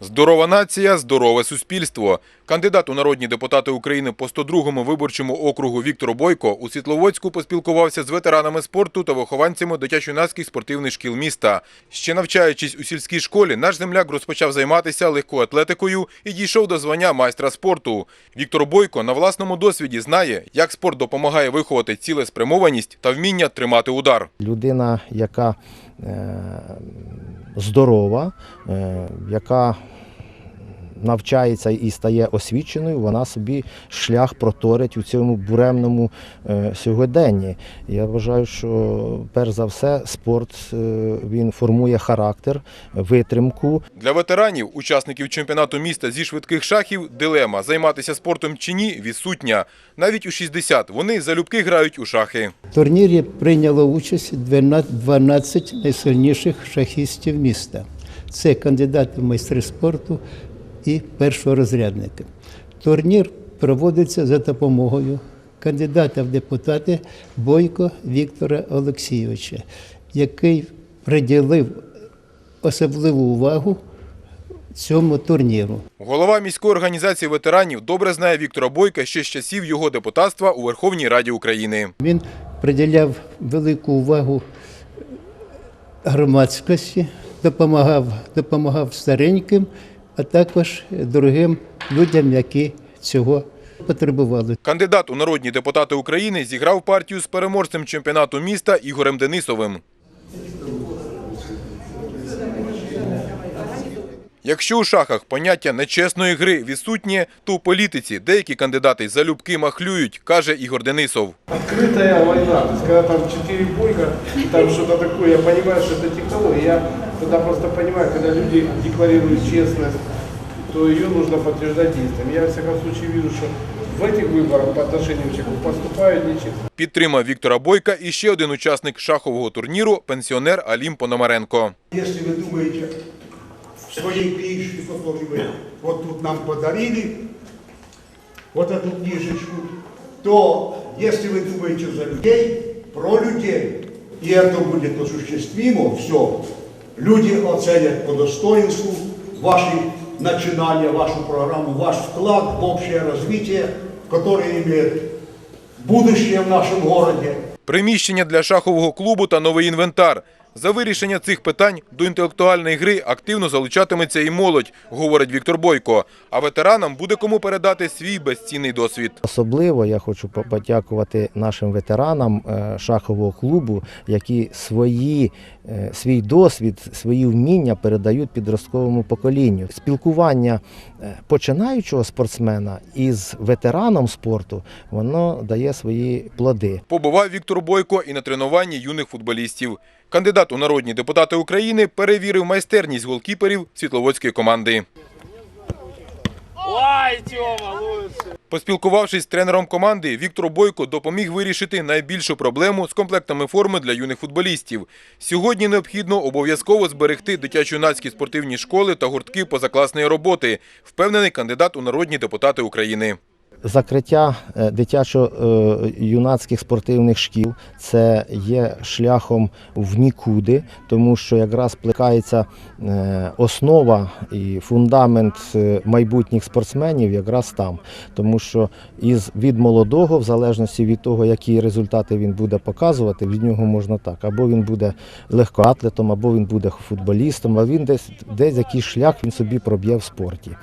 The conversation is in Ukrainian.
Здорова нація, здорове суспільство. Кандидат у народні депутати України по 102-му виборчому округу Віктор Бойко у Світловодську поспілкувався з ветеранами спорту та вихованцями дитячо-юнацьких спортивних шкіл міста. Ще навчаючись у сільській школі, наш земляк розпочав займатися легкою атлетикою і дійшов до звання майстра спорту. Віктор Бойко на власному досвіді знає, як спорт допомагає виховати цілеспрямованість та вміння тримати удар. людина, яка здорова, е, яка навчається і стає освіченою, вона собі шлях проторить у цьому буремному е, сьогоденні. Я вважаю, що перш за все спорт е, він формує характер, витримку. Для ветеранів, учасників чемпіонату міста зі швидких шахів, дилема займатися спортом чи ні відсутня. Навіть у 60 вони залюбки грають у шахи. В турнірі прийняло участь 12 12 найсильніших шахістів міста. Це кандидати в майстри спорту і першорозрядники. Турнір проводиться за допомогою кандидата в депутати Бойко Віктора Олексійовича, який приділив особливу увагу цьому турніру. Голова міської організації ветеранів добре знає Віктора Бойка ще з часів його депутатства у Верховній Раді України. Він приділяв велику увагу громадськості, допомагав, допомагав стареньким, а також другим людям, які цього потребували. Кандидат у народні депутати України зіграв партію з переможцем чемпіонату міста Ігорем Денисовим. Якщо у шахах поняття нечесної гри відсутнє, то у політиці деякі кандидати залюбки махлюють, каже Ігор Денисов. Открытая война. То есть, когда там четыре бойка, там что-то такое, я понимаю, что это технология. Я тогда просто понимаю, когда люди декларируют честность, то ее нужно подтверждать действием. Я, во всяком случае, вижу, что в этих выборах по отношению к человеку поступают нечестно. Підтримав Віктора Бойка і ще один учасник шахового турніру – пенсіонер Алім Пономаренко. Если вы думаете в своей книжке, которую вы вот тут нам подарили, вот эту книжечку, то если вы думаете за людей, про людей, и это будет осуществимо, все, люди оценят по достоинству ваши начинания, вашу программу, ваш вклад в общее развитие, которое имеет будущее в нашем городе. Приміщення для шахового клубу та новий інвентар. За вирішення цих питань до інтелектуальної гри активно залучатиметься і молодь, говорить Віктор Бойко. А ветеранам буде кому передати свій безцінний досвід. Особливо я хочу по- подякувати нашим ветеранам е, шахового клубу, які свої, е, свій досвід, свої вміння передають підростковому поколінню. Спілкування е, починаючого спортсмена із ветераном спорту воно дає свої плоди. Побував Віктор Бойко і на тренуванні юних футболістів. Кандидат у народні депутати України перевірив майстерність голкіперів світловодської команди. Поспілкувавшись з тренером команди, Віктор Бойко допоміг вирішити найбільшу проблему з комплектами форми для юних футболістів. Сьогодні необхідно обов'язково зберегти дитячо-юнацькі спортивні школи та гуртки позакласної роботи, впевнений кандидат у народні депутати України. Закриття е, дитячо-юнацьких спортивних шкіл це є шляхом в нікуди, тому що якраз плекається е, основа і фундамент е, майбутніх спортсменів якраз там. Тому що із від молодого, в залежності від того, які результати він буде показувати, від нього можна так. Або він буде легкоатлетом, або він буде футболістом, а він десь, десь якийсь шлях він собі проб'є в спорті.